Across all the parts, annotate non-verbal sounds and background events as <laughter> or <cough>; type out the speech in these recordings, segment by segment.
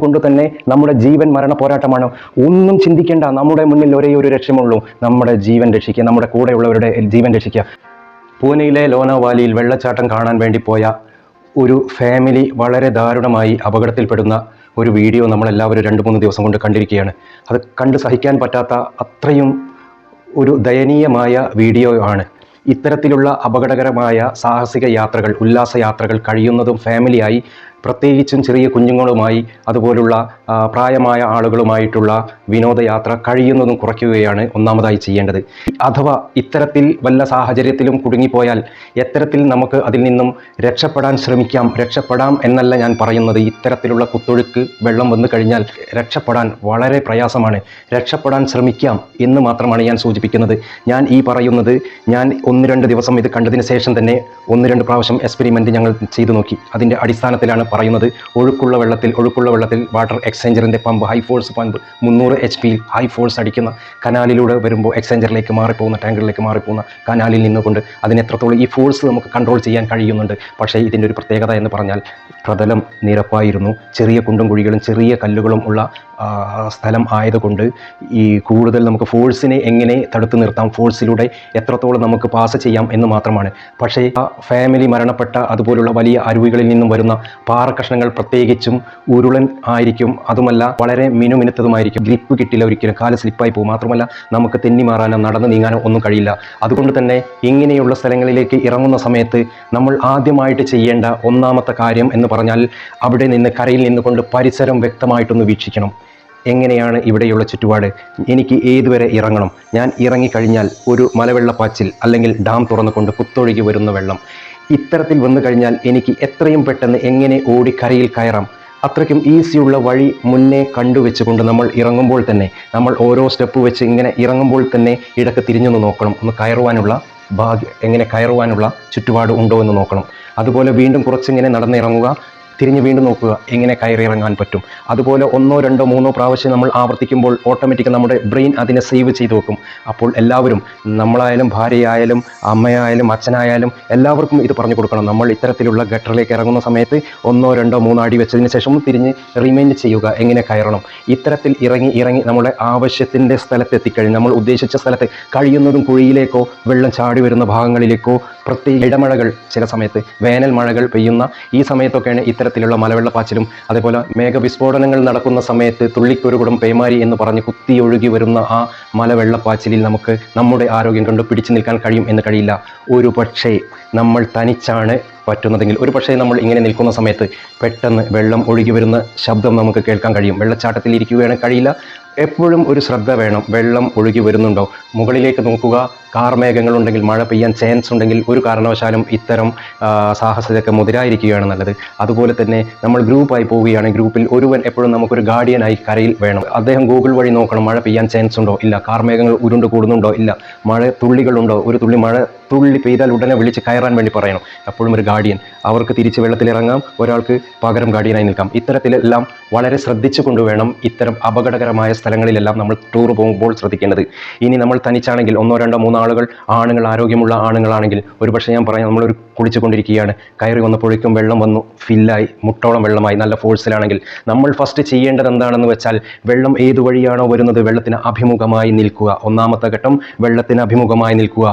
അതുകൊണ്ട് തന്നെ നമ്മുടെ ജീവൻ മരണ പോരാട്ടമാണ്. ഒന്നും ചിന്തിക്കേണ്ട നമ്മുടെ മുന്നിൽ ഒരേ ഒരു ലക്ഷ്യമുള്ളൂ നമ്മുടെ ജീവൻ രക്ഷിക്കുക നമ്മുടെ കൂടെയുള്ളവരുടെ ജീവൻ രക്ഷിക്കുക. പൂനെയിലെ ലോനാവാലിയിൽ വെള്ളച്ചാട്ടം കാണാൻ വേണ്ടി പോയ ഒരു ഫാമിലി വളരെ ദാരുണമായി അപകടത്തിൽപ്പെടുന്ന ഒരു വീഡിയോ നമ്മളെല്ലാവരും രണ്ട് മൂന്ന് ദിവസം കൊണ്ട് കണ്ടിരിക്കുകയാണ്. അത് കണ്ട് സഹിക്കാൻ പറ്റാത്ത അത്രയും ഒരു ദയനീയമായ വീഡിയോ ആണ്. ഇത്തരത്തിലുള്ള അപകടകരമായ സാഹസിക യാത്രകൾ ഉല്ലാസ യാത്രകൾ കഴിയുന്നതും ഫാമിലിയായി പ്രത്യേകിച്ചും ചെറിയ കുഞ്ഞുങ്ങളുമായി അതുപോലുള്ള പ്രായമായ ആളുകളുമായിട്ടുള്ള വിനോദയാത്ര കഴിയുന്നതും കുറയ്ക്കുകയാണ് ഒന്നാമതായി ചെയ്യേണ്ടത്. അഥവാ ഇത്തരത്തിൽ വല്ല സാഹചര്യത്തിലും കുടുങ്ങിപ്പോയാൽ എത്തരത്തിൽ നമുക്ക് അതിൽ നിന്നും രക്ഷപ്പെടാൻ ശ്രമിക്കാം. രക്ഷപ്പെടാം എന്നല്ല ഞാൻ പറയുന്നത്. ഇത്തരത്തിലുള്ള കുത്തൊഴുക്ക് വെള്ളം വന്നു കഴിഞ്ഞാൽ രക്ഷപ്പെടാൻ വളരെ പ്രയാസമാണ്. രക്ഷപ്പെടാൻ ശ്രമിക്കാം എന്ന് മാത്രമാണ് ഞാൻ സൂചിപ്പിക്കുന്നത്. ഞാൻ ഈ പറയുന്നത് ഞാൻ ഒന്ന് രണ്ട് ദിവസം ഇത് കണ്ടതിന് ശേഷം തന്നെ ഒന്ന് രണ്ട് പ്രാവശ്യം എക്സ്പെരിമെന്റ് ഞങ്ങൾ ചെയ്തു നോക്കി. അതിന്റെ അടിസ്ഥാനത്തിലാണ് പറയുന്നത്. ഒഴുക്കുള്ള വെള്ളത്തിൽ ഒഴുക്കുള്ള വെള്ളത്തിൽ വാട്ടർ എക്സ്ചേഞ്ചറിന്റെ പമ്പ് ഹൈ ഫോഴ്സ് പമ്പ് മുന്നൂറ് എച്ച് പിയിൽ ഹൈ ഫോഴ്സ് അടിക്കുന്ന കനാലിലൂടെ വരുമ്പോൾ എക്സ്ചേഞ്ചറിലേക്ക് മാറിപ്പോകുന്ന ടാങ്കറിലേക്ക് മാറിപ്പോകുന്ന കനാലിൽ നിന്നുകൊണ്ട് അതിനെത്രത്തോളം ഈ ഫോഴ്സ് നമുക്ക് കൺട്രോൾ ചെയ്യാൻ കഴിയുന്നുണ്ട്. പക്ഷേ ഇതിന്റെ ഒരു പ്രത്യേകത എന്ന് പറഞ്ഞാൽ പ്രതലം നിരപ്പായിരുന്നു. ചെറിയ കുണ്ടും കുഴികളും ചെറിയ കല്ലുകളും ഉള്ള സ്ഥലം ആയതുകൊണ്ട് ഈ കൂടുതൽ നമുക്ക് ഫോഴ്സിനെ എങ്ങനെ തടുത്തു നിർത്താം ഫോഴ്സിലൂടെ എത്രത്തോളം നമുക്ക് പാസ് ചെയ്യാം എന്ന് മാത്രമാണ്. പക്ഷേ ആ ഫാമിലി മരണപ്പെട്ട അതുപോലുള്ള വലിയ അരുവികളിൽ നിന്നും വരുന്ന പാറക്കഷ്ണങ്ങൾ പ്രത്യേകിച്ചും ഉരുളൻ ആയിരിക്കും. അതുമല്ല വളരെ മിനുമിനുത്തതുമായിരിക്കും. ഗ്രിപ്പ് കിട്ടില്ല ഒരിക്കലും. കാൽ സ്ലിപ്പായി പോകും. മാത്രമല്ല നമുക്ക് തെന്നി മാറാനോ നടന്ന് നീങ്ങാനോ ഒന്നും കഴിയില്ല. അതുകൊണ്ട് തന്നെ ഇങ്ങനെയുള്ള സ്ഥലങ്ങളിലേക്ക് ഇറങ്ങുന്ന സമയത്ത് നമ്മൾ ആദ്യമായിട്ട് ചെയ്യേണ്ട ഒന്നാമത്തെ കാര്യം എന്ന് പറഞ്ഞാൽ അവിടെ നിന്ന് കരയിൽ നിന്നുകൊണ്ട് പരിസരം വ്യക്തമായിട്ടൊന്ന് വീക്ഷിക്കണം. എങ്ങനെയാണ് ഇവിടെയുള്ള ചുറ്റുപാട്? എനിക്ക് ഏതുവരെ ഇറങ്ങണം? ഞാൻ ഇറങ്ങിക്കഴിഞ്ഞാൽ ഒരു മലവെള്ളപ്പാച്ചിൽ അല്ലെങ്കിൽ ഡാം തുറന്നുകൊണ്ട് കുത്തൊഴുകി വരുന്ന വെള്ളം. ഇത്തരത്തിൽ വന്നു കഴിഞ്ഞാൽ എനിക്ക് എത്രയും പെട്ടെന്ന് എങ്ങനെ ഓടി കരയിൽ കയറാം? അത്രയ്ക്കും ഈസിയുള്ള വഴി മുന്നേ കണ്ടുവെച്ചുകൊണ്ട് നമ്മൾ ഇറങ്ങുമ്പോൾ തന്നെ നമ്മൾ ഓരോ സ്റ്റെപ്പ് വെച്ച് ഇങ്ങനെ ഇറങ്ങുമ്പോൾ തന്നെ ഇടയ്ക്ക് തിരിഞ്ഞു നോക്കണം. ഒന്ന് കയറുവാനുള്ള ഭാഗ്യം എങ്ങനെ കയറുവാനുള്ള ചുറ്റുപാട് ഉണ്ടോ എന്ന് നോക്കണം. അതുപോലെ വീണ്ടും കുറച്ചിങ്ങനെ നടന്നിറങ്ങുക. തിരിഞ്ഞ് വീണ്ടും നോക്കുക. എങ്ങനെ കയറിയിറങ്ങാൻ പറ്റും? അതുപോലെ ഒന്നോ രണ്ടോ മൂന്നോ പ്രാവശ്യം നമ്മൾ ആവർത്തിക്കുമ്പോൾ ഓട്ടോമാറ്റിക് നമ്മുടെ ബ്രെയിൻ അതിനെ സേവ് ചെയ്ത് വെക്കും. അപ്പോൾ എല്ലാവരും നമ്മളായാലും ഭാര്യയായാലും അമ്മയായാലും അച്ഛനായാലും എല്ലാവർക്കും ഇത് പറഞ്ഞു കൊടുക്കണം. നമ്മൾ ഇത്തരത്തിലുള്ള ഗട്ടറിലേക്ക് ഇറങ്ങുന്ന സമയത്ത് ഒന്നോ രണ്ടോ മൂന്നോ അടി വെച്ചതിന് ശേഷം തിരിഞ്ഞ് റിമൈൻഡ് ചെയ്യുക. എങ്ങനെ കയറണം? ഇത്തരത്തിൽ ഇറങ്ങി ഇറങ്ങി നമ്മുടെ ആവശ്യത്തിന്റെ സ്ഥലത്ത് എത്തിക്കഴിഞ്ഞ് നമ്മൾ ഉദ്ദേശിച്ച സ്ഥലത്ത് കഴിയുന്നതും കുഴിയിലേക്കോ വെള്ളം ചാടി വരുന്ന ഭാഗങ്ങളിലേക്കോ പ്രത്യേക ഇടമഴകൾ ചില സമയത്ത് വേനൽ മഴകൾ പെയ്യുന്ന ഈ സമയത്തൊക്കെയാണ് ഇത്തരത്തിലുള്ള മലവെള്ളപ്പാച്ചിലും അതേപോലെ മേഘവിസ്ഫോടനങ്ങൾ നടക്കുന്ന സമയത്ത് തുള്ളിക്കൊരുകുടം പേമാരി എന്ന് പറഞ്ഞ് കുത്തി ഒഴുകി വരുന്ന ആ മലവെള്ളപ്പാച്ചിലിൽ നമുക്ക് നമ്മുടെ ആരോഗ്യം കൊണ്ട് പിടിച്ചു നിൽക്കാൻ കഴിയും എന്ന് കഴിയില്ല. ഒരു പക്ഷേ നമ്മൾ തനിച്ചാണ് പറ്റുന്നതെങ്കിൽ ഒരു പക്ഷേ നമ്മൾ ഇങ്ങനെ നിൽക്കുന്ന സമയത്ത് പെട്ടെന്ന് വെള്ളം ഒഴുകി വരുന്ന ശബ്ദം നമുക്ക് കേൾക്കാൻ കഴിയും. വെള്ളച്ചാട്ടത്തിൽ ഇരിക്കുകയാണെങ്കിൽ കഴിയില്ല. എപ്പോഴും ഒരു ശ്രദ്ധ വേണം. വെള്ളം ഒഴുകി വരുന്നുണ്ടോ? മുകളിലേക്ക് നോക്കുക. കാർമേഘങ്ങളുണ്ടെങ്കിൽ മഴ പെയ്യാൻ ചാൻസ് ഉണ്ടെങ്കിൽ ഒരു കാരണവശാലും ഇത്തരം സാഹസതയൊക്കെ മുതിരായിരിക്കുകയാണ് നല്ലത്. അതുപോലെ തന്നെ നമ്മൾ ഗ്രൂപ്പായി പോവുകയാണെങ്കിൽ ഗ്രൂപ്പിൽ ഒരുവൻ എപ്പോഴും നമുക്കൊരു ഗാർഡിയനായി കരയിൽ വേണം. അദ്ദേഹം ഗൂഗിൾ വഴി നോക്കണം മഴ പെയ്യാൻ ചാൻസ് ഉണ്ടോ? ഇല്ല. കാർമേഘങ്ങൾ ഉരുണ്ട് കൂടുന്നുണ്ടോ? ഇല്ല. മഴ തുള്ളികളുണ്ടോ? ഒരു തുള്ളി മഴ തുള്ളി പെയ്താൽ ഉടനെ വിളിച്ച് കയറാൻ വേണ്ടി പറയണം. എപ്പോഴും ഒരു ഗാർഡിയൻ അവർക്ക് തിരിച്ച് വെള്ളത്തിലിറങ്ങാം. ഒരാൾക്ക് പകരം ഗാർഡിയനായി നിൽക്കാം. ഇത്തരത്തിലെല്ലാം വളരെ ശ്രദ്ധിച്ചു കൊണ്ടുവേണം ഇത്തരം അപകടകരമായ സ്ഥലങ്ങളിലെല്ലാം നമ്മൾ ടൂർ പോകുമ്പോൾ ശ്രദ്ധിക്കേണ്ടത്. ഇനി നമ്മൾ തനിച്ചാണെങ്കിൽ ഒന്നോ രണ്ടോ മൂന്നോ ആളുകൾ ആണുങ്ങൾ ആരോഗ്യമുള്ള ആണുങ്ങളാണെങ്കിൽ ഒരുപക്ഷെ ഞാൻ പറയാം നമ്മളൊരു കുളിച്ചുകൊണ്ടിരിക്കുകയാണ്. കയറി വന്നപ്പോഴേക്കും വെള്ളം വന്നു ഫില്ലായി മുട്ടോളം വെള്ളമായി നല്ല ഫോഴ്സിലാണെങ്കിൽ. നമ്മൾ ഫസ്റ്റ് ചെയ്യേണ്ടത് എന്താണെന്ന് വെച്ചാൽ വെള്ളം ഏത് വഴിയാണോ വരുന്നത് വെള്ളത്തിന് അഭിമുഖമായി നിൽക്കുക. ഒന്നാമത്തെ ഘട്ടം വെള്ളത്തിന് അഭിമുഖമായി നിൽക്കുക.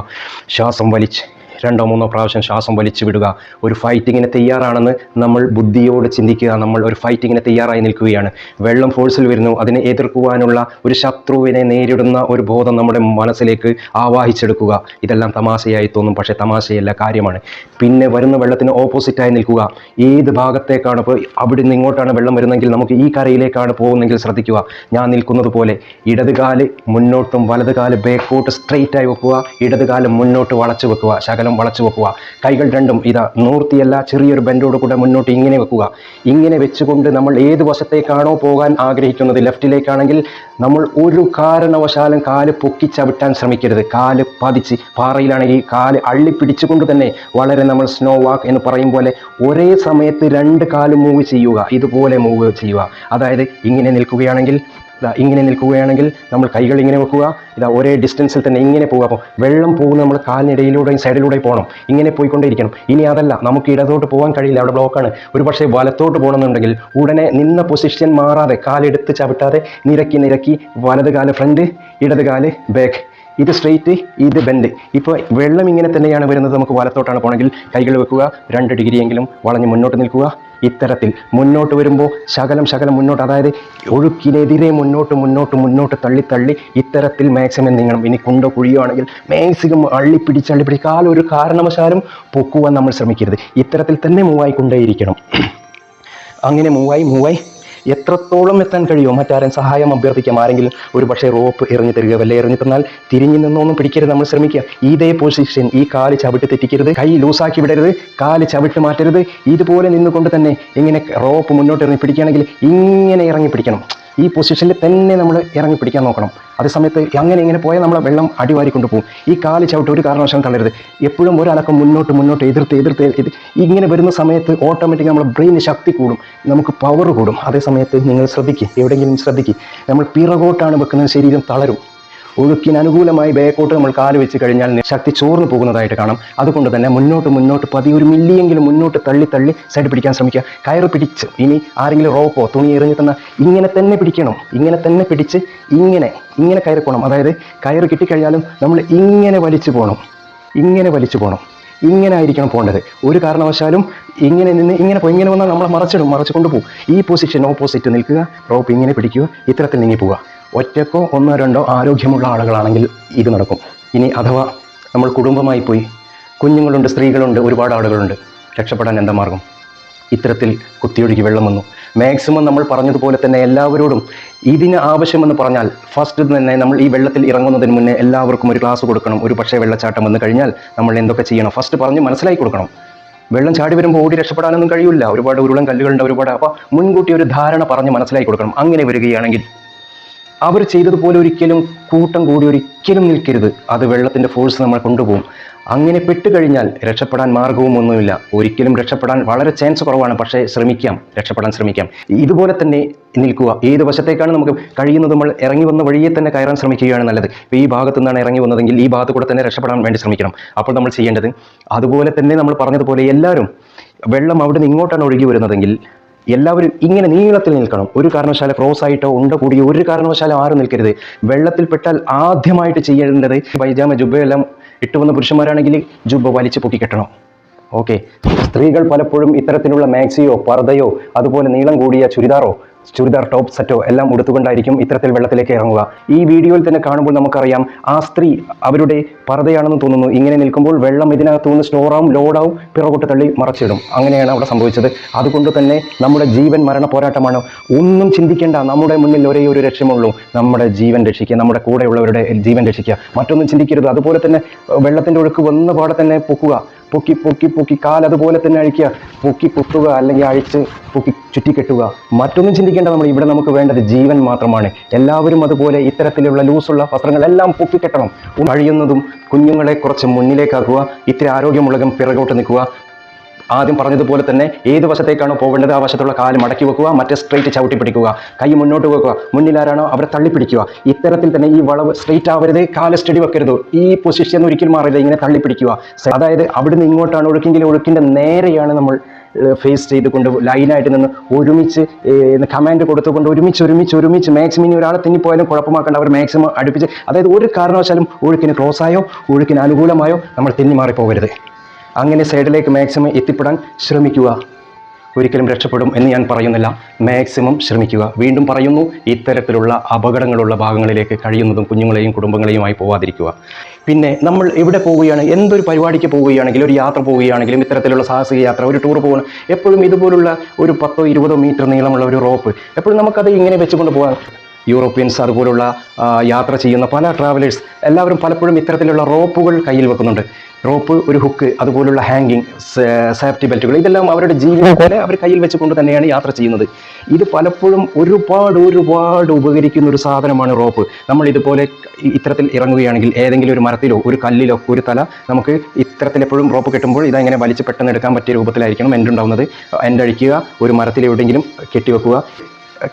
ശ്വാസം വലിച്ച് രണ്ടോ മൂന്നോ പ്രാവശ്യം ശ്വാസം വലിച്ചു വിടുക. ഒരു ഫൈറ്റിങ്ങിന് തയ്യാറാണെന്ന് നമ്മൾ ബുദ്ധിയോട് ചിന്തിക്കുക. നമ്മൾ ഒരു ഫൈറ്റിങ്ങിന് തയ്യാറായി നിൽക്കുകയാണ്. വെള്ളം ഫോഴ്സിൽ വരുന്നു. അതിനെ എതിർക്കുവാനുള്ള ഒരു ശത്രുവിനെ നേരിടുന്ന ഒരു ബോധം നമ്മുടെ മനസ്സിലേക്ക് ആവാഹിച്ചെടുക്കുക. ഇതെല്ലാം തമാശയായി തോന്നും. പക്ഷേ തമാശയല്ല കാര്യമാണ്. പിന്നെ വരുന്ന വെള്ളത്തിന് ഓപ്പോസിറ്റായി നിൽക്കുക. ഏത് ഭാഗത്തേക്കാണ് ഇപ്പോൾ അവിടെ നിന്ന് ഇങ്ങോട്ടാണ് വെള്ളം വരുന്നെങ്കിൽ നമുക്ക് ഈ കരയിലേക്കാണ് പോകുന്നതെങ്കിൽ ശ്രദ്ധിക്കുക. ഞാൻ നിൽക്കുന്നത് പോലെ ഇടത് കാൽ മുന്നോട്ടും വലത് കാൽ ബാക്കോട്ട് സ്ട്രെയിറ്റായി വെക്കുക. ഇടത് കാൽ മുന്നോട്ട് വളച്ചു വെക്കുക. ശകലം വളച്ചു വെക്കുക. കൈകൾ രണ്ടും ഇതാ നൂർത്തിയല്ല ചെറിയൊരു ബെൻഡോട് കൂടെ മുന്നോട്ട് ഇങ്ങനെ വെക്കുക. ഇങ്ങനെ വെച്ചുകൊണ്ട് നമ്മൾ ഏത് വശത്തേക്കാണോ പോകാൻ ആഗ്രഹിക്കുന്നത് ലെഫ്റ്റിലേക്കാണെങ്കിൽ നമ്മൾ ഒരു കാരണവശാലും കാൽ പൊക്കി ചവിട്ടാൻ ശ്രമിക്കരുത്. കാൽ പതിച്ച് പാറയിലാണെങ്കിൽ കാൽ അള്ളിപ്പിടിച്ചുകൊണ്ട് തന്നെ വളരെ നമ്മൾ സ്നോ വാക്ക് എന്ന് പറയും പോലെ ഒരേ സമയത്ത് രണ്ട് കാൽ മൂവ് ചെയ്യുക. ഇതുപോലെ മൂവ് ചെയ്യുക. അതായത് ഇങ്ങനെ നിൽക്കുകയാണെങ്കിൽ ഇതാ ഇങ്ങനെ നിൽക്കുകയാണെങ്കിൽ നമ്മൾ കൈകൾ ഇങ്ങനെ വെക്കുക. ഇതാ ഒരേ ഡിസ്റ്റൻസിൽ തന്നെ ഇങ്ങനെ പോകുക അപ്പോൾ വെള്ളം പോകുന്ന നമ്മൾ കാലിനിടയിലൂടെയും സൈഡിലൂടെയും പോകണം. ഇങ്ങനെ പോയിക്കൊണ്ടേയിരിക്കണം. ഇനി അതല്ല നമുക്ക് ഇടതോട്ട് പോകാൻ കഴിയില്ല. അവിടെ ബ്ലോക്കാണ് ഒരു പക്ഷേ വലത്തോട്ട് പോകണമെന്നുണ്ടെങ്കിൽ ഉടനെ നിന്ന പൊസിഷൻ മാറാതെ കാലെടുത്ത് ചവിട്ടാതെ നിരക്കി നിരക്കി വലത് കാൽ ഫ്രണ്ട് ഇടത് കാൽ ബാക്ക് ഇത് സ്ട്രെയിറ്റ് ഇത് ബെൻഡ് ഇപ്പോൾ വെള്ളം ഇങ്ങനെ തന്നെയാണ് വരുന്നത്. നമുക്ക് വലത്തോട്ടാണ് പോകണമെങ്കിൽ കൈകൾ വെക്കുക. രണ്ട് ഡിഗ്രിയെങ്കിലും വളഞ്ഞ് മുന്നോട്ട് നിൽക്കുക. ഇത്തരത്തിൽ മുന്നോട്ട് വരുമ്പോൾ ശകലം ശകലം മുന്നോട്ട് അതായത് ഒഴുക്കിനെതിരെ മുന്നോട്ട് മുന്നോട്ട് മുന്നോട്ട് തള്ളി തള്ളി ഇത്തരത്തിൽ മാക്സിമം നീങ്ങണം. ഇനി കുണ്ടോ കുഴിയോ ആണെങ്കിൽ മാക്സിമം അള്ളിപ്പിടിച്ച് അള്ളിപ്പിടി കാലം ഒരു കാരണവശാലും പൊക്കുവാൻ നമ്മൾ ശ്രമിക്കരുത്. ഇത്തരത്തിൽ തന്നെ മൂവായി കൊണ്ടേയിരിക്കണം <clears throat> അങ്ങനെ മൂവായി മൂവായി എത്രത്തോളം എത്താൻ കഴിയുമോ മറ്റാരും സഹായം അഭ്യർത്ഥിക്കാം. ആരെങ്കിലും ഒരു പക്ഷേ റോപ്പ് എറിഞ്ഞു തരിക വല്ല എറിഞ്ഞു തന്നാൽ തിരിഞ്ഞു നിന്നൊന്നും പിടിക്കരുത്. നമ്മൾ ശ്രമിക്കുക. ഇതേ പൊസിഷൻ ഈ കാൽ ചവിട്ടി തെറ്റിക്കരുത്. കൈ ലൂസാക്കി വിടരുത്. കാൽ ചവിട്ട് മാറ്റരുത്. ഇതുപോലെ നിന്നുകൊണ്ട് തന്നെ ഇങ്ങനെ റോപ്പ് മുന്നോട്ട് ഇറങ്ങി പിടിക്കുകയാണെങ്കിൽ ഇങ്ങനെ ഇറങ്ങി പിടിക്കണം. ഈ പൊസിഷനിൽ തന്നെ നമ്മൾ ഇറങ്ങി പിടിക്കാൻ നോക്കണം. അതേസമയത്ത് അങ്ങനെ ഇങ്ങനെ പോയാൽ നമ്മൾ വെള്ളം അടിവാരി കൊണ്ടുപോകും ഈ കാൽ ചവിട്ട് ഒരു കാരണവശാലും തള്ളരുത്. എപ്പോഴും ഒരലക്കം മുന്നോട്ട് മുന്നോട്ട് എതിർത്ത് എതിർത്ത് ഇങ്ങനെ വരുന്ന സമയത്ത് ഓട്ടോമാറ്റിക് നമ്മുടെ ബ്രെയിന് ശക്തി കൂടും. നമുക്ക് പവർ കൂടും. അതേസമയത്ത് നിങ്ങൾ ശ്രദ്ധിക്കുക എവിടെയെങ്കിലും ശ്രദ്ധിക്കുക നമ്മൾ പിറകോട്ടാണ് വെക്കുന്നത് ശരീരം തളരും. ഒഴുക്കിന് അനുകൂലമായി ബേക്കോട്ട് നമ്മൾ കാൽ വെച്ച് കഴിഞ്ഞാൽ ശക്തി ചോർന്നു പോകുന്നതായിട്ട് കാണാം. അതുകൊണ്ട് തന്നെ മുന്നോട്ട് മുന്നോട്ട് പതി ഒരു മില്ലിയെങ്കിലും മുന്നോട്ട് തള്ളി തള്ളി സൈഡ് പിടിക്കാൻ ശ്രമിക്കുക. കയറ് പിടിച്ച് ഇനി ആരെങ്കിലും റോപ്പോ തുണി എറിഞ്ഞ് തന്ന ഇങ്ങനെ തന്നെ പിടിക്കണം. ഇങ്ങനെ തന്നെ പിടിച്ച് ഇങ്ങനെ ഇങ്ങനെ കയറി പോകണം അതായത് കയറ് കിട്ടിക്കഴിഞ്ഞാലും നമ്മൾ ഇങ്ങനെ വലിച്ചു പോകണം ഇങ്ങനെ വലിച്ചു പോകണം ഇങ്ങനെ ആയിരിക്കണം പോകേണ്ടത്. ഒരു കാരണവശാലും ഇങ്ങനെ നിന്ന് ഇങ്ങനെ പോയി ഇങ്ങനെ വന്നാൽ നമ്മളെ മറച്ചിടും മറച്ചു കൊണ്ടുപോകും. ഈ പൊസിഷൻ ഓപ്പോസിറ്റ് നിൽക്കുക റോപ്പ് ഇങ്ങനെ പിടിക്കുക ഇത്തരത്തിൽ നീങ്ങി പോവുക. ഒറ്റക്കോ ഒന്നോ രണ്ടോ ആരോഗ്യമുള്ള ആളുകളാണെങ്കിൽ ഇത് നടക്കും. ഇനി അഥവാ നമ്മൾ കുടുംബമായി പോയി കുഞ്ഞുങ്ങളുണ്ട് സ്ത്രീകളുണ്ട് ഒരുപാട് ആളുകളുണ്ട് രക്ഷപ്പെടാൻ എന്താ മാർഗം? ഇത്തരത്തിൽ കുത്തിയൊഴുകി വെള്ളം വന്നു. മാക്സിമം നമ്മൾ പറഞ്ഞതുപോലെ തന്നെ എല്ലാവരോടും ഇതിന് ആവശ്യമെന്ന് പറഞ്ഞാൽ ഫസ്റ്റ് തന്നെ നമ്മൾ ഈ വെള്ളത്തിൽ ഇറങ്ങുന്നതിന് മുന്നേ എല്ലാവർക്കും ഒരു ക്ലാസ് കൊടുക്കണം ഒരു പക്ഷേ വെള്ളച്ചാട്ടം വന്നു കഴിഞ്ഞാൽ നമ്മൾ എന്തൊക്കെ ചെയ്യണം? ഫസ്റ്റ് പറഞ്ഞ് മനസ്സിലാക്കി കൊടുക്കണം. വെള്ളം ചാടി വരുമ്പോൾ ഓടി രക്ഷപ്പെടാനൊന്നും കഴിയില്ല ഒരുപാട് ഉരുളം കല്ലുകളുണ്ട് ഒരുപാട്. അപ്പോൾ മുൻകൂട്ടി ഒരു ധാരണ പറഞ്ഞ് മനസ്സിലാക്കി കൊടുക്കണം. അങ്ങനെ വരികയാണെങ്കിൽ അവർ ചെയ്തതുപോലെ ഒരിക്കലും കൂട്ടം കൂടി ഒരിക്കലും നിൽക്കരുത്. അത് വെള്ളത്തിന്റെ ഫോഴ്സ് നമ്മൾ കൊണ്ടുപോകും. അങ്ങനെ പെട്ടുകഴിഞ്ഞാൽ രക്ഷപ്പെടാൻ മാർഗവും ഒന്നുമില്ല. ഒരിക്കലും രക്ഷപ്പെടാൻ വളരെ ചാൻസ് കുറവാണ്. പക്ഷേ ശ്രമിക്കാം. രക്ഷപ്പെടാൻ ശ്രമിക്കാം. ഇതുപോലെ തന്നെ നിൽക്കുക. ഏത് വശത്തേക്കാണ് നമുക്ക് കഴിയുന്നത്? നമ്മൾ ഇറങ്ങി വന്ന വഴിയെ തന്നെ കയറാൻ ശ്രമിക്കുകയാണ് നല്ലത്. ഇപ്പോൾ ഈ ഭാഗത്തു നിന്നാണ് ഇറങ്ങി വന്നതെങ്കിൽ ഈ ഭാഗത്ത് കൂടെ തന്നെ രക്ഷപ്പെടാൻ വേണ്ടി ശ്രമിക്കണം. അപ്പോൾ നമ്മൾ ചെയ്യേണ്ടത് അതുപോലെ തന്നെ നമ്മൾ പറഞ്ഞതുപോലെ എല്ലാവരും വെള്ളം അവിടെ നിന്ന് ഇങ്ങോട്ടാണ് ഒഴുകി വരുന്നതെങ്കിൽ എല്ലാവരും ഇങ്ങനെ നീളത്തിൽ നിൽക്കണം. ഒരു കാരണവശാല ക്രോസ് ആയിട്ടോ ഉണ്ട കൂടിയോ ഒരു കാരണവശാലും ആരും നിൽക്കരുത്. വെള്ളത്തിൽ പെട്ടാൽ ആദ്യമായിട്ട് ചെയ്യേണ്ടത് പൈജാമ ജുബയെല്ലാം ഇട്ടുവന്ന പുരുഷന്മാരാണെങ്കിൽ ജുബ വലിച്ചു പൊട്ടിക്കെട്ടണം ഓക്കെ സ്ത്രീകൾ പലപ്പോഴും ഇത്തരത്തിലുള്ള മാക്സിയോ പർദയോ അതുപോലെ നീളം കൂടിയ ചുരിദാറോ ചുരിദാർ ടോപ്പ് സെറ്റോ എല്ലാം ഉടുത്തുകൊണ്ടായിരിക്കും ഇത്തരത്തിൽ വെള്ളത്തിലേക്ക് ഇറങ്ങുക. ഈ വീഡിയോയിൽ തന്നെ കാണുമ്പോൾ നമുക്കറിയാം ആ സ്ത്രീ അവരുടെ പർദ്ധയാണെന്ന് തോന്നുന്നു. ഇങ്ങനെ നിൽക്കുമ്പോൾ വെള്ളം ഇതിനകത്ത് നിന്ന് സ്റ്റോറാവും ലോഡാവും പിറകോട്ട് തള്ളി മറച്ചിടും. അങ്ങനെയാണ് അവിടെ സംഭവിച്ചത്. അതുകൊണ്ട് തന്നെ നമ്മുടെ ജീവൻ മരണ പോരാട്ടമാണ്. ഒന്നും ചിന്തിക്കേണ്ട നമ്മുടെ മുന്നിൽ ഒരേ ഒരു ലക്ഷ്യമുള്ളൂ നമ്മുടെ ജീവൻ രക്ഷിക്കുക നമ്മുടെ കൂടെയുള്ളവരുടെ ജീവൻ രക്ഷിക്കുക. മറ്റൊന്നും ചിന്തിക്കരുത്. അതുപോലെ തന്നെ വെള്ളത്തിന്റെ ഒഴുക്ക് വന്ന പാടെ തന്നെ പൊക്കുക. പൊക്കി പൊക്കി പൊക്കി കാൽ അതുപോലെ തന്നെ അഴിക്കുക. പൊക്കി പൊക്കുക അല്ലെങ്കിൽ അഴിച്ച് പൊക്കി ചുറ്റിക്കെട്ടുക. മറ്റൊന്നും ചിന്തിക്കേണ്ട നമ്മൾ ഇവിടെ നമുക്ക് വേണ്ടത് ജീവൻ മാത്രമാണ്. എല്ലാവരും അതുപോലെ ഇത്തരത്തിലുള്ള ലൂസുള്ള വസ്ത്രങ്ങളെല്ലാം പൊക്കിക്കെട്ടണം കഴിയുന്നതും കുഞ്ഞുങ്ങളെ കുറച്ച് മുന്നിലേക്കാക്കുക ഇത്തിരി ആരോഗ്യമുള്ളതും പിറകോട്ട് നിൽക്കുക. ആദ്യം പറഞ്ഞതുപോലെ തന്നെ ഏത് വശത്തേക്കാണോ പോകേണ്ടത് ആ വശത്തുള്ള കാൽ മടക്കി വെക്കുക മറ്റേ സ്ട്രെയിറ്റ് ചവിട്ടി പിടിക്കുക. കൈ മുന്നോട്ട് വെക്കുക. മുന്നിലാരാണോ അവരെ തള്ളിപ്പിടിക്കുക ഇത്തരത്തിൽ തന്നെ ഈ വളവ് സ്ട്രെയിറ്റ് ആവരുത് കാൽ സ്റ്റഡി വെക്കരുത്. ഈ പൊസിഷൻ ഒരിക്കലും മാറില്ല ഇങ്ങനെ തള്ളിപ്പിടിക്കുക അതായത് അവിടുന്ന് ഇങ്ങോട്ടാണ് ഒഴുക്കെങ്കിൽ ഒഴുക്കിന്റെ നേരെയാണ് നമ്മൾ ഫേസ് ചെയ്തുകൊണ്ട് ലൈനായിട്ട് നിന്ന് ഒരുമിച്ച് കമാൻഡ് കൊടുത്തുകൊണ്ട് ഒരുമിച്ച് ഒരുമിച്ച് ഒരുമിച്ച് മാക്സിമം ഇനി ഒരാളെ തിന്നിപ്പോയാലും കുഴപ്പമാക്കേണ്ട. അവർ മാക്സിമം അടുപ്പിച്ച് അതായത് ഒരു കാരണവശാലും ഒഴുക്കിന് ആയോ ഒഴുക്കിന് അനുകൂലമായോ നമ്മൾ തിന്നി മാറിപ്പോകരുത്. അങ്ങനെ സൈഡിലേക്ക് മാക്സിമം എത്തിപ്പെടാൻ ശ്രമിക്കുക. ഒരിക്കലും രക്ഷപ്പെടും എന്ന് ഞാൻ പറയുന്നില്ല. മാക്സിമം ശ്രമിക്കുക. വീണ്ടും പറയുന്നു ഇത്തരത്തിലുള്ള അപകടങ്ങളുള്ള ഭാഗങ്ങളിലേക്ക് കഴിയുന്നതും കുഞ്ഞുങ്ങളെയും കുടുംബങ്ങളെയുമായി പോവാതിരിക്കുക. പിന്നെ നമ്മൾ എവിടെ പോവുകയാണ് എന്തൊരു പരിപാടിക്ക് പോവുകയാണെങ്കിലും ഒരു യാത്ര പോവുകയാണെങ്കിലും ഇത്തരത്തിലുള്ള സാഹസിക യാത്ര ഒരു ടൂർ പോകണം എപ്പോഴും ഇതുപോലുള്ള ഒരു പത്തോ ഇരുപതോ മീറ്റർ നീളമുള്ള ഒരു റോപ്പ് എപ്പോഴും നമുക്കത് ഇങ്ങനെ വെച്ചുകൊണ്ട് പോകാം. യൂറോപ്യൻസ് അതുപോലുള്ള യാത്ര ചെയ്യുന്ന പല ട്രാവലേഴ്സ് എല്ലാവരും പലപ്പോഴും ഇത്തരത്തിലുള്ള റോപ്പുകൾ കയ്യിൽ വെക്കുന്നുണ്ട്. റോപ്പ് ഒരു ഹുക്ക് അതുപോലുള്ള ഹാങ്കിങ് സേഫ്റ്റി ബെൽറ്റുകൾ ഇതെല്ലാം അവരുടെ ജീവിതം പോലെ അവർ കയ്യിൽ വെച്ചുകൊണ്ട് തന്നെയാണ് യാത്ര ചെയ്യുന്നത്. ഇത് പലപ്പോഴും ഒരുപാട് ഒരുപാട് ഉപകരിക്കുന്ന ഒരു സാധനമാണ് റോപ്പ്. നമ്മൾ ഇതുപോലെ ഇത്തരത്തിൽ ഇറങ്ങുകയാണെങ്കിൽ ഏതെങ്കിലും ഒരു മരത്തിലോ ഒരു കല്ലിലോ ഒരു തല നമുക്ക് ഇത്തരത്തിൽ എപ്പോഴും റോപ്പ് കെട്ടുമ്പോൾ ഇതങ്ങനെ വലിച്ച് പെട്ടെന്ന് എടുക്കാൻ പറ്റിയ രൂപത്തിലായിരിക്കണം എന്റെ ഉണ്ടാവുന്നത് എന്റെ അഴിക്കുക ഒരു മരത്തിൽ എവിടെയെങ്കിലും കെട്ടിവെക്കുക.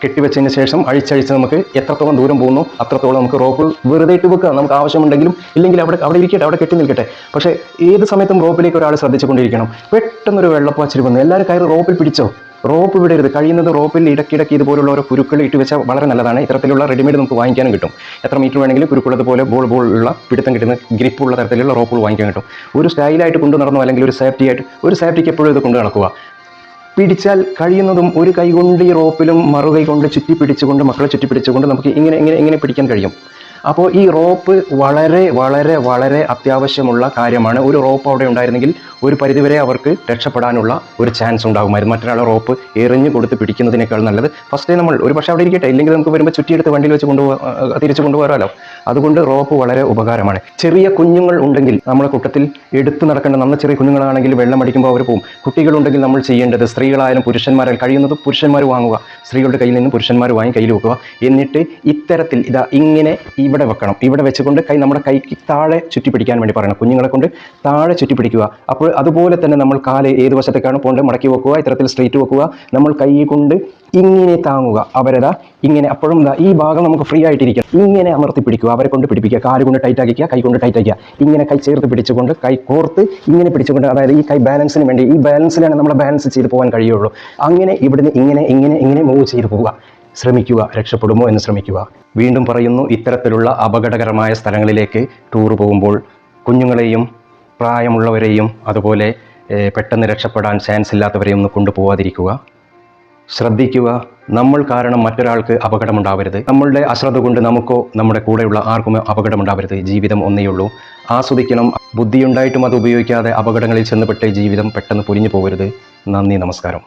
കെട്ടിവെച്ചതിന് ശേഷം അഴിച്ചഴിച്ച് നമുക്ക് എത്രത്തോളം ദൂരം പോകുന്നു അത്രത്തോളം നമുക്ക് റോപ്പ് വെറുതെ ഇട്ട് വെക്കുക നമുക്ക് ആവശ്യമുണ്ടെങ്കിലും ഇല്ലെങ്കിൽ അവിടെ അവിടെ ഇരിക്കട്ടെ അവിടെ കെട്ടി നിൽക്കട്ടെ. പക്ഷേ ഏത് സമയത്തും റോപ്പിലേക്ക് ഒരാൾ ശ്രദ്ധിച്ചുകൊണ്ടിരിക്കണം. പെട്ടെന്നൊരു വെള്ളപ്പാച്ചിൽ വന്നു. എല്ലാവരും കയറി റോപ്പിൽ പിടിച്ചോ? റോപ്പ് വിടരുത്. കഴിയുന്നത് റോപ്പിൽ ഇടയ്ക്കിടയ്ക്ക് ഇതുപോലുള്ള ഓരോ കുരുക്കൾ ഇട്ട് വെച്ചാൽ വളരെ നല്ലതാണ്. ഇത്തരത്തിലുള്ള റെഡിമെയ്ഡ് നമുക്ക് വാങ്ങിക്കാനും കിട്ടും. എത്ര മീറ്റർ വേണമെങ്കിലും കുരുക്കുള്ളത് ബോൾ ബോൾ ഉള്ള പിടുത്തം കിട്ടുന്ന ഗ്രിപ്പുള്ള തരത്തിലുള്ള റോപ്പുകൾ വാങ്ങിക്കാൻ കിട്ടും. ഒരു സ്റ്റൈലായിട്ട് കൊണ്ടു നടന്നു അല്ലെങ്കിൽ ഒരു സേഫ്റ്റി ആയിട്ട് ഒരു സേഫ്റ്റിക്ക് എപ്പോഴും ഇത് കൊണ്ട് നടക്കുക പിടിച്ചാൽ കഴിയുന്നതും ഒരു കൈകൊണ്ട് ഈ റോപ്പിലും മറുകൈ കൊണ്ട് ചുറ്റി പിടിച്ചുകൊണ്ട് മക്കളെ ചുറ്റി പിടിച്ചുകൊണ്ട് നമുക്ക് ഇങ്ങനെ ഇങ്ങനെ ഇങ്ങനെ പിടിക്കാൻ കഴിയും. അപ്പോൾ ഈ റോപ്പ് വളരെ വളരെ വളരെ അത്യാവശ്യമുള്ള കാര്യമാണ്. ഒരു റോപ്പ് അവിടെ ഉണ്ടായിരുന്നെങ്കിൽ ഒരു പരിധിവരെ അവർക്ക് രക്ഷപ്പെടാനുള്ള ഒരു ചാൻസ് ഉണ്ടാകുമായിരുന്നു. മറ്റൊരാളെ റോപ്പ് എറിഞ്ഞു കൊടുത്ത് പിടിക്കുന്നതിനേക്കാൾ നല്ലത്. ഫസ്റ്റ് നമ്മൾ ഒരു പക്ഷേ അവിടെ ഇരിക്കട്ടെ. ഇല്ലെങ്കിൽ നമുക്ക് വരുമ്പോൾ ചുറ്റിയെടുത്ത് വണ്ടിയിൽ വെച്ച് കൊണ്ടുപോകാം തിരിച്ചു കൊണ്ടുപോകാമല്ലോ അതുകൊണ്ട് റോപ്പ് വളരെ ഉപകാരമാണ്. ചെറിയ കുഞ്ഞുങ്ങൾ ഉണ്ടെങ്കിൽ നമ്മളെ കൂട്ടത്തിൽ എടുത്തു നടക്കേണ്ട നമ്മൾ ചെറിയ കുഞ്ഞുങ്ങളാണെങ്കിൽ വെള്ളം അടിക്കുമ്പോൾ അവർ പോകും കുട്ടികളുണ്ടെങ്കിൽ നമ്മൾ ചെയ്യേണ്ടത് സ്ത്രീകളായാലും പുരുഷന്മാരായാലും കഴിയുന്നത് പുരുഷന്മാർ വാങ്ങുക. സ്ത്രീകളുടെ കയ്യിൽ നിന്ന് പുരുഷന്മാർ വാങ്ങി കയ്യിൽ വെക്കുക. എന്നിട്ട് ഇത്തരത്തിൽ ഇതാ ഇങ്ങനെ ഇവിടെ വെക്കണം. ഇവിടെ വെച്ചുകൊണ്ട് കൈ നമ്മുടെ കൈക്ക് താഴെ ചുറ്റി പിടിക്കാൻ വേണ്ടി പറയണം. കുഞ്ഞുങ്ങളെ കൊണ്ട് താഴെ ചുറ്റി പിടിക്കുക അപ്പോൾ അതുപോലെ തന്നെ നമ്മൾ കാൽ ഏത് വശത്തേക്കാണ് പോകേണ്ടത് മടക്കി വെക്കുക. ഇത്തരത്തിൽ സ്ട്രെയിറ്റ് വെക്കുക. നമ്മൾ കൈ കൊണ്ട് ഇങ്ങനെ താങ്ങുക. അവരതാ ഇങ്ങനെ അപ്പോഴും ഈ ഭാഗം നമുക്ക് ഫ്രീ ആയിട്ടിരിക്കണം. ഇങ്ങനെ അമർത്തി പിടിക്കുക അവരെ കൊണ്ട് പിടിപ്പിക്കുക. കാൽ കൊണ്ട് ടൈറ്റ് ആക്കിക്കുക കൈ കൊണ്ട് ടൈറ്റ് ആക്കുക ഇങ്ങനെ കൈ ചേർത്ത് പിടിച്ചുകൊണ്ട് കൈ കോർത്ത് ഇങ്ങനെ പിടിച്ചുകൊണ്ട് അതായത് ഈ കൈ ബാലൻസിന് വേണ്ടി ഈ ബാലൻസിലാണ് നമ്മൾ ബാലൻസ് ചെയ്ത് പോകാൻ കഴിയുള്ളൂ. അങ്ങനെ ഇവിടുന്ന് ഇങ്ങനെ ഇങ്ങനെ ഇങ്ങനെ മൂവ് ചെയ്ത് പോവുക. ശ്രമിക്കുക രക്ഷപ്പെടുമോ എന്ന് ശ്രമിക്കുക. വീണ്ടും പറയുന്നു ഇത്തരത്തിലുള്ള അപകടകരമായ സ്ഥലങ്ങളിലേക്ക് ടൂർ പോകുമ്പോൾ കുഞ്ഞുങ്ങളെയും പ്രായമുള്ളവരെയും അതുപോലെ പെട്ടെന്ന് രക്ഷപ്പെടാൻ ചാൻസ് ഇല്ലാത്തവരെയും ഒന്ന് കൊണ്ടുപോകാതിരിക്കുക ശ്രദ്ധിക്കുക. നമ്മൾ കാരണം മറ്റൊരാൾക്ക് അപകടമുണ്ടാവരുത്. നമ്മളുടെ അശ്രദ്ധ കൊണ്ട് നമുക്കോ നമ്മുടെ കൂടെയുള്ള ആർക്കും അപകടമുണ്ടാവരുത്. ജീവിതം ഒന്നേയുള്ളൂ ആസ്വദിക്കണം. ബുദ്ധിയുണ്ടായിട്ടും അത് ഉപയോഗിക്കാതെ അപകടങ്ങളിൽ ചെന്നപ്പെട്ട് ജീവിതം പെട്ടെന്ന് പൊരിഞ്ഞു പോകരുത് നന്ദി നമസ്കാരം.